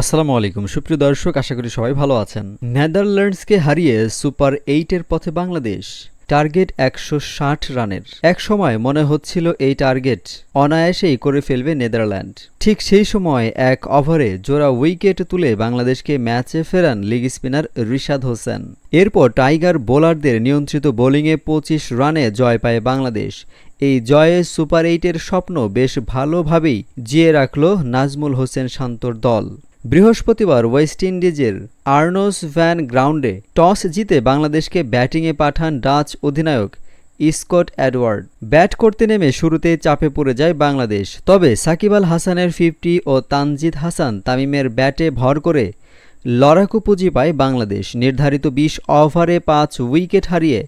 আসসালামু আলাইকুম। সুপ্রিয় দর্শক, আশা করি সবাই ভালো আছেন। নেদারল্যান্ডসকে হারিয়ে সুপার এইটের পথে বাংলাদেশ, টার্গেট একশো ষাট রানের। এক সময় মনে হচ্ছিল এই টার্গেট অনায়াসেই করে ফেলবে নেদারল্যান্ড। ঠিক সেই সময় এক ওভারে জোড়া উইকেট তুলে বাংলাদেশকে ম্যাচে ফেরান লিগ স্পিনার রিশাদ হোসেন। এরপর টাইগার বোলারদের নিয়ন্ত্রিত বোলিংয়ে পঁচিশ রানে জয় পায় বাংলাদেশ। এই জয়ে সুপার এইটের স্বপ্ন বেশ ভালোভাবেই জিয়ে রাখল নাজমুল হোসেন শান্তর দল। বৃহস্পতিবার ওয়েস্ট ইন্ডিজের আর্নোস ভ্যান গ্রাউন্ডে টস জিতে বাংলাদেশকে ব্যাটিংয়ে পাঠান ডাচ অধিনায়ক স্কট অ্যাডওয়ার্ড ব্যাট করতে নেমে শুরুতে চাপে পড়ে যায় বাংলাদেশ। তবে সাকিব আল হাসানের ফিফটি ও তানজিদ হাসান তামিমের ব্যাটে ভর করে লড়াকু পুঁজি পায় বাংলাদেশ নির্ধারিত বিশ ওভারে পাঁচ উইকেট হারিয়ে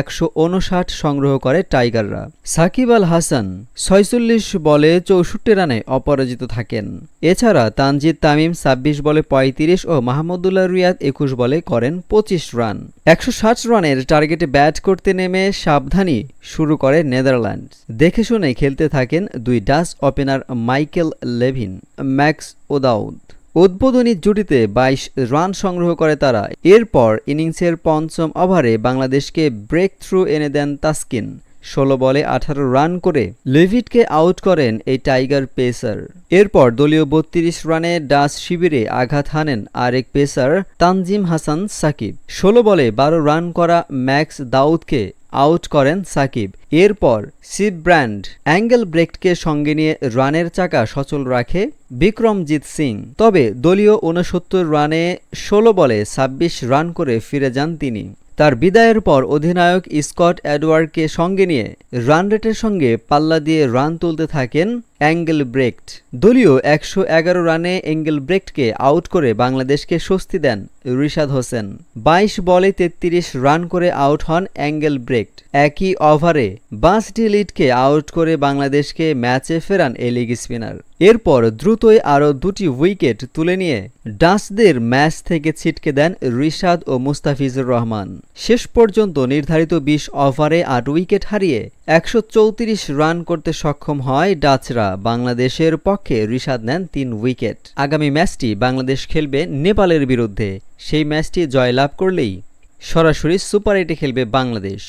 একশো উনষাট সংগ্রহ করে টাইগাররা। সাকিব আল হাসান ছয়চল্লিশ বলে চৌষট্টি রানে অপরাজিত থাকেন। এছাড়া তানজিদ তামিম ছাব্বিশ বলে পঁয়ত্রিশ ও মাহমুদুল্লাহ রিয়াদ একুশ বলে করেন পঁচিশ রান। একশো ষাট রানের টার্গেটে ব্যাট করতে নেমে সাবধানী শুরু করে নেদারল্যান্ড দেখে শুনে খেলতে থাকেন দুই Dutch opener Michael Levin, Max O'Dowd. উদ্বোধনী জুটিতে ২২ রান সংগ্রহ করে তারা। এরপর ইনিংসের পঞ্চম ওভারে বাংলাদেশকে ব্রেক থ্রু এনে দেন তাসকিন। ষোলো বলে আঠারো রান করে লেভিটকে আউট করেন এই টাইগার পেসার। এরপর দলীয় বত্রিশ রানে ডাচ শিবিরে আঘাত হানেন আরেক পেসার তানজিম হাসান সাকিব। ষোলো বলে বারো রান করা ম্যাক্স দাউদকে আউট করেন সাকিব। এরপর সিপ ব্র্যান্ড অ্যাঙ্গেল ব্রেকটকে সঙ্গে নিয়ে রানের চাকা সচল রাখে বিক্রমজিৎ সিং। তবে দলীয় উনসত্তর রানে ষোলো বলে ছাব্বিশ রান করে ফিরে যান তিনি। তার বিদায়ের পর অধিনায়ক স্কট অ্যাডওয়ার্ডকে সঙ্গে নিয়ে রান রেটের সঙ্গে পাল্লা দিয়ে রান তুলতে থাকেন অ্যাঙ্গেল ব্রেকট। দলীয় একশো এগারো রানে অ্যাঙ্গেল ব্রেকটকে আউট করে বাংলাদেশকে স্বস্তি দেন রিশাদ হোসেন। বাইশ বলে তেত্রিশ রান করে আউট হন অ্যাঙ্গেল ব্রেকট। একই ওভারে বাস ডিলিটকে আউট করে বাংলাদেশকে ম্যাচে ফেরান এই লিগ স্পিনার। এরপর দ্রুতই আরও দুটি উইকেট তুলে নিয়ে ডাচদের ম্যাচ থেকে ছিটকে দেন রিশাদ ও মুস্তাফিজুর রহমান। শেষ পর্যন্ত নির্ধারিত বিশ ওভারে আট উইকেট হারিয়ে একশো চৌত্রিশ রান করতে সক্ষম হয় ডাচরা। বাংলাদেশের পক্ষে রিশাদ নেন তিন উইকেট। আগামী ম্যাচটি বাংলাদেশ খেলবে নেপালের বিরুদ্ধে। সেই ম্যাচটি জয়লাভ করলেই সরাসরি সুপার এইটে খেলবে বাংলাদেশ।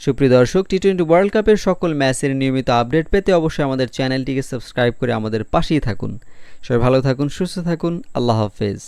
সুপ্রিয় দর্শক, টি টোয়েন্টি ওয়ার্ল্ড কাপের সকল ম্যাচের নিয়মিত আপডেট পেতে অবশ্যই আমাদের চ্যানেলটিকে সাবস্ক্রাইব করে আমাদের পাশেই থাকুন। সবাই ভালো থাকুন, সুস্থ থাকুন। আল্লাহ হাফেজ।